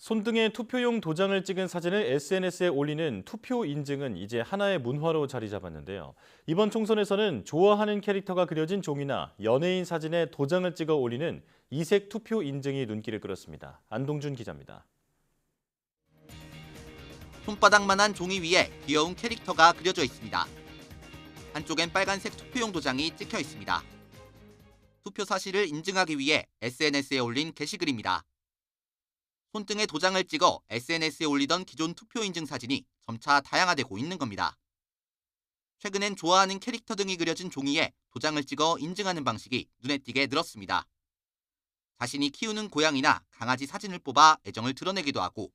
손등에 투표용 도장을 찍은 사진을 SNS에 올리는 투표 인증은 이제 하나의 문화로 자리 잡았는데요. 이번 총선에서는 좋아하는 캐릭터가 그려진 종이나 연예인 사진에 도장을 찍어 올리는 이색 투표 인증이 눈길을 끌었습니다. 안동준 기자입니다. 손바닥만한 종이 위에 귀여운 캐릭터가 그려져 있습니다. 한쪽엔 빨간색 투표용 도장이 찍혀 있습니다. 투표 사실을 인증하기 위해 SNS에 올린 게시글입니다. 손등에 도장을 찍어 SNS에 올리던 기존 투표 인증 사진이 점차 다양화되고 있는 겁니다. 최근엔 좋아하는 캐릭터 등이 그려진 종이에 도장을 찍어 인증하는 방식이 눈에 띄게 늘었습니다. 자신이 키우는 고양이나 강아지 사진을 뽑아 애정을 드러내기도 하고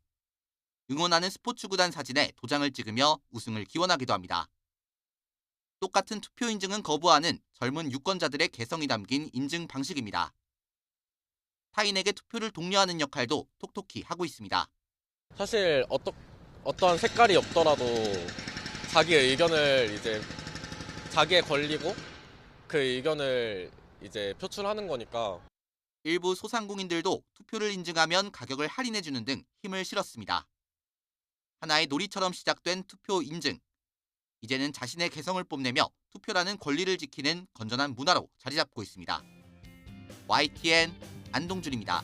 응원하는 스포츠 구단 사진에 도장을 찍으며 우승을 기원하기도 합니다. 똑같은 투표 인증은 거부하는 젊은 유권자들의 개성이 담긴 인증 방식입니다. 타인에게 투표를 독려하는 역할도 톡톡히 하고 있습니다. 사실 어떠, 어떠한 색깔이 없더라도 자기의 의견을 이제 자기의 권리고 그 의견을 이제 표출하는 거니까 일부 소상공인들도 투표를 인증하면 가격을 할인해 주는 등 힘을 실었습니다. 하나의 놀이처럼 시작된 투표 인증. 이제는 자신의 개성을 뽐내며 투표라는 권리를 지키는 건전한 문화로 자리 잡고 있습니다. YTN 안동준입니다.